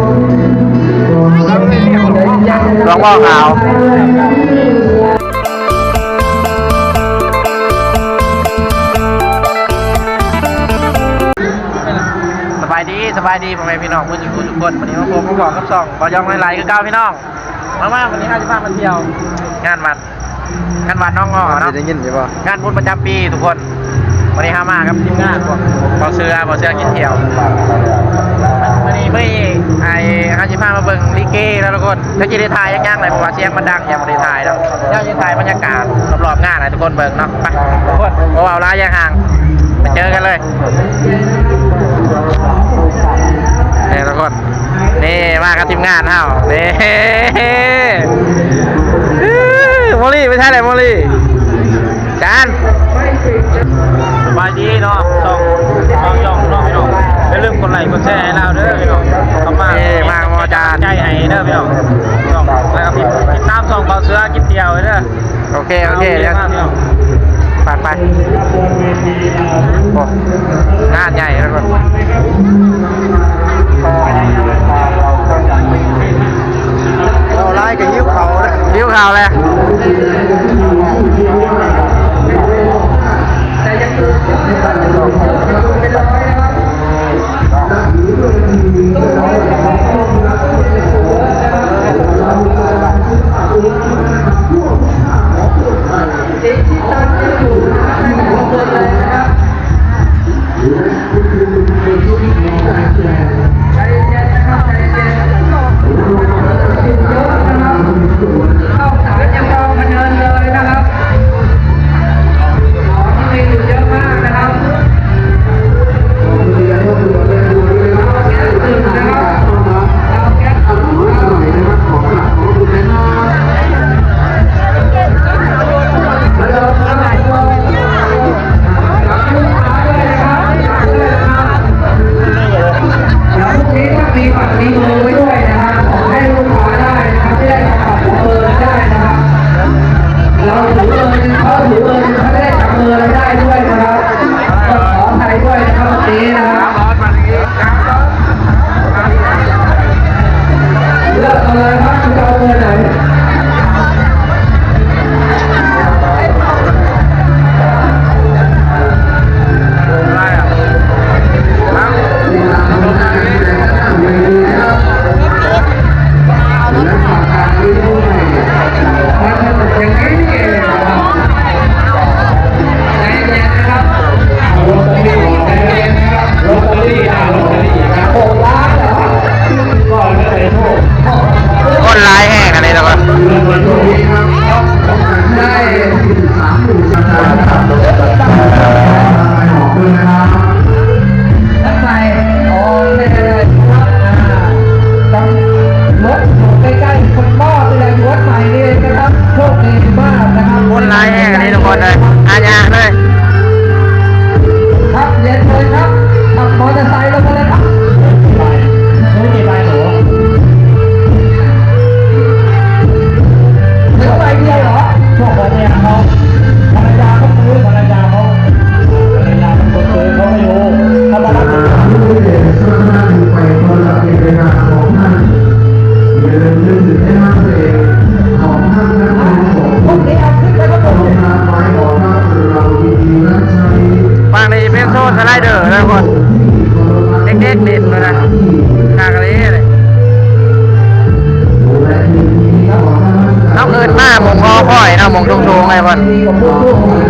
หลวงพ่อขาวหลวงพ่อขาวสบายดีสบายดีพ่อแม่พี่น้องผู้หญิงทุกคนวันนี้ผมก็บอกกับสองบอยองไลน์คือเก้าพี่น้องมามาวันนี้อาจจะพามาเที่ยว งานวัดงานวัดน้องงอเนาะได้ยินใช่ป่ะงานบุญประจำปีทุกคนวันนี้ห้ามาครับทีมงานพวกบอเสือบอเสือกินเที่ยววันนี้ ไม่ไอ้ข้าชิพามาเบิ่งลิเกแล้วทุกคนถ้าจะได้ถ่ายยังๆเลยเพราะว่าเสียงมันดังอยังไม่ได้ถ่ายแล้วเดี๋ยวจะถ่ายบรรยากาศรอบๆงานให้ทุกคนเบิ่งเนาะไปทุกคนเพราะว่าเอาลายังห่างไปเจอกันเลยนี่ทุกคนนี่มากับทีมงานเฮานี่โมลี่ไม่ใช่เลยโมลี่จานสบายดีเนาะ ลืมกดไลค์กดแชร์ให้เราเด้อพี่น้องเข้ามามากมอจานใจให้เด้อพี่น้องพี่น้องแล้วก็ติดตามสองเบาเสือกินเตียวเด้อโอเคโอเคเดี๋ยวปัดไปโอ้ โซนสไลเดอร์นะทุกคนเด็กๆเด่นเลยนะทางอะไรเลยและทีนี้ขอท่านน้องเอิญมามงคอพ่อยนะมงตรงๆไงพ่อนกับผู้ผู้คน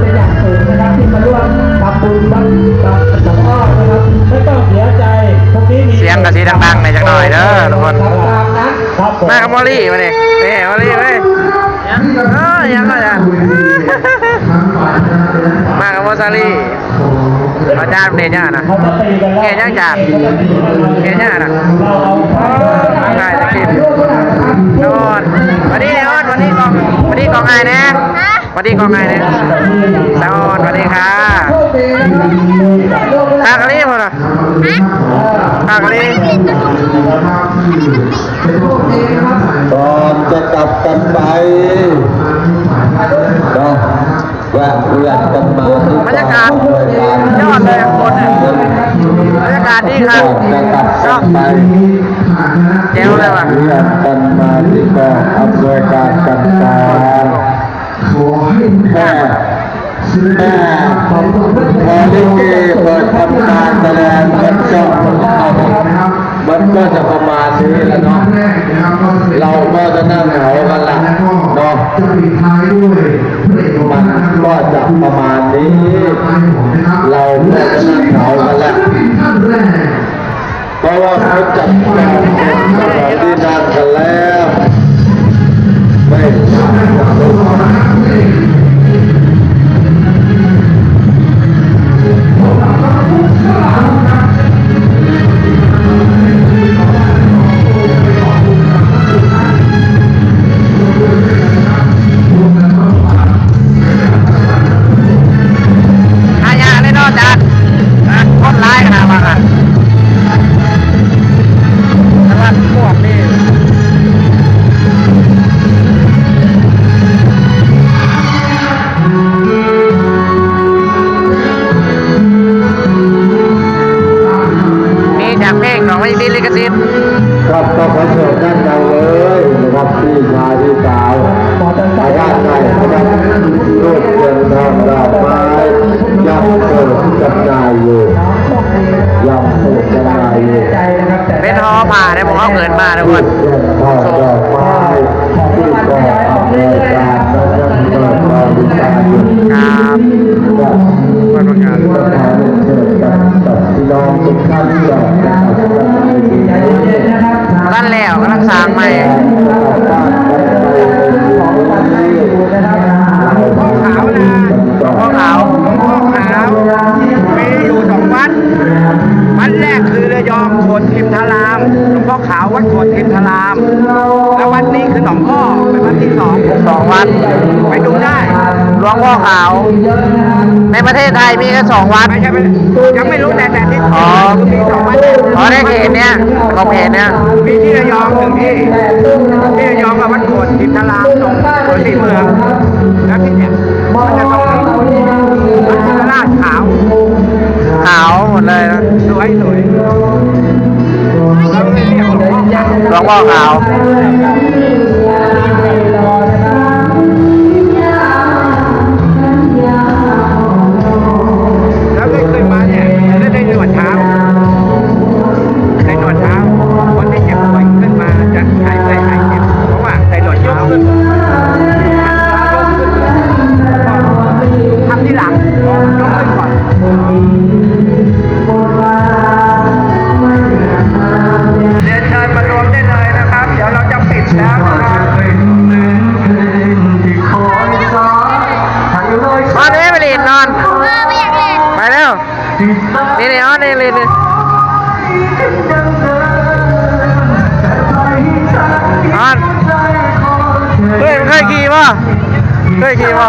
เป็นอย่างสูงนะครับที่มาร่วมทำบุญบ้านกับหลวงนะครับไม่ต้องเสียใจพวกนี้มีเสียงกระสีดังๆหน่อยจักหน่อยเด้อทุกคนตามนั้นครับมมากับมอลลี่มาเนี่ยเอ้มอลลี่เว้ย ยังไงอะทั้งฝ่ายชนะและฝ่ายมากับมอลซาลีอาจารย์เนี่ยเนี่ยนะเขาจะตีกันแล้วเกยังจากเกยังนะง่ายจะกินนอนวันนี้นอนวันนี้กองวันนี้กองไงนะ วันนี้กองไงนะนอนวันนี้ค่ะตากะลีพอละตากะลีก่อนจะกลับกันไปเนาะแวะเวียนกันมาที่บรรยากาศยอดเลยคนเนี่ยบรรยากาศดีครับก่อนจะกลับกันไปแจ๋วเลยว่ะเวียนกันมาที่กองอำนวยการจัดการ ขอให้แม่แม่มาลิเกเปิดทำการแสดงมัรับมันก็จะประมาณนี้แล้วเนาะเราก็จะนั่งเหงากันละเนาะมันก็จะประมาณนี้ เราก็จะนั่งเหงากันละเพราะว่าเขาจับกานที่นั่นกันแล้วไม่ ก็จะนั่งเหงากันละท่านแรกเพราะว่า เขาจัดการสถานที่นั่งกันแล้วไม่วงพ่อขาว ในประเทศไทยมีแค่สองวัด ไม่ใช่ไม่ยังไม่รู้แต่แต่ที่อ๋อ มีสองวัดเนี่ยอ๋อในเขตเนี้ยของเขตเนี้ยมีที่ระยองหนึ่งที่ที่ระยองกับวัดโขดทิมทรามตรงสวนสีเมืองแล้วที่เนี่ยมันจะต้องมีวัดชินราชขาว ขาวหมดเลยนะ สวยสวยแล้วเรียก หลวงพ่อยักษ์หลวงพ่อขาว นี่นี่อ๋อนี่เรียนนี่นอนเฮ้ยมันเคยขี่ป่ะเคยขี่ป่ะ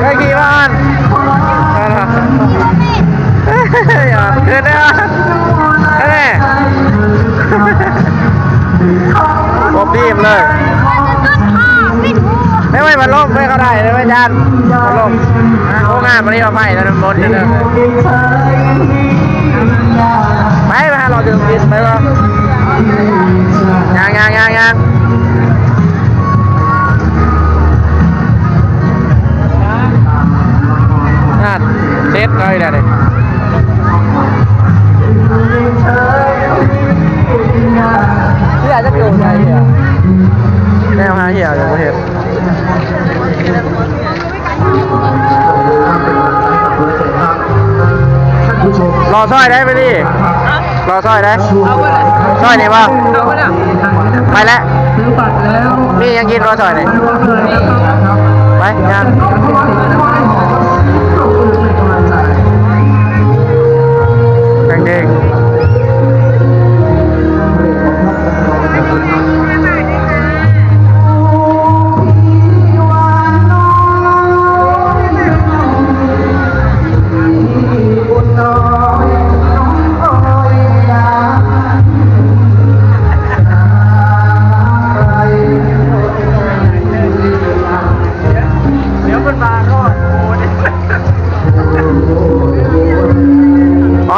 เคยขี่ป่ะอันอย่าเกินนะเฮ้ยผมบีบเลย ไม่ไหวมันล่มไม่เข้าได้เลยไม่จานมันล่มอะโอ้งานวันนี้เราไปแล้วมันบนเลยไปไปหาเราดื่มกินไปป่ะ รอสร้อยได้ไปดิรอสร้อยได้สร้อยนี่ป่ะไปแล้วซื้อบัตรแล้วนี่ยังกินรอซอยเลยมาร่วมเลยนะครับไปง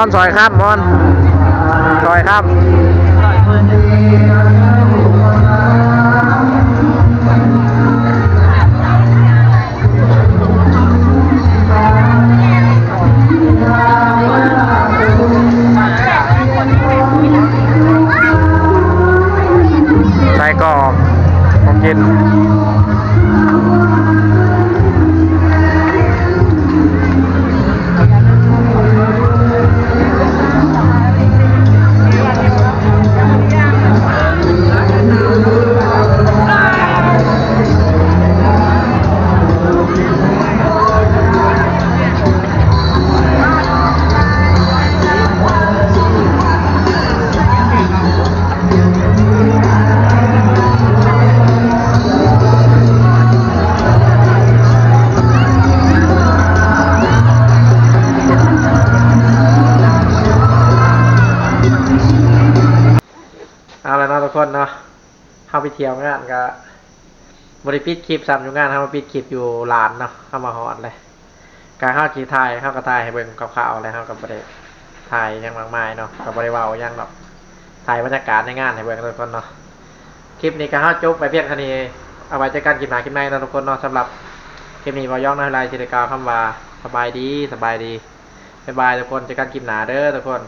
อน ซอยครับมอน ซอยครับใส่กรอกของกิน เที่ยวงานก็บริปิดคลิปซ้ำอยู่งานเขามาปิดคลิปอยู่ลานเนาะเขามาหอดเลยการเข้าขี่ถ่ายเข้าก็ถ่ายให้เบิ่งกับข่าวๆเลยเข้ากับบริถ่ายยังมากมายเนาะกับบริวารยังแบบถ่ายบรรยากาศในงานให้เบิ่งทุกคนเนาะคลิปนี้ก็เข้าจบไปเพียงเท่านี้เอาไว้เจอกันคลิปหน้าคลิปในเนาะทุกคนเนาะสำหรับคลิปนี้บอย่องในรายจิตรกรรมคำว่าสบายดีสบายดีบายบายทุกคนเจอกันคลิปหน้าเด้อทุกคน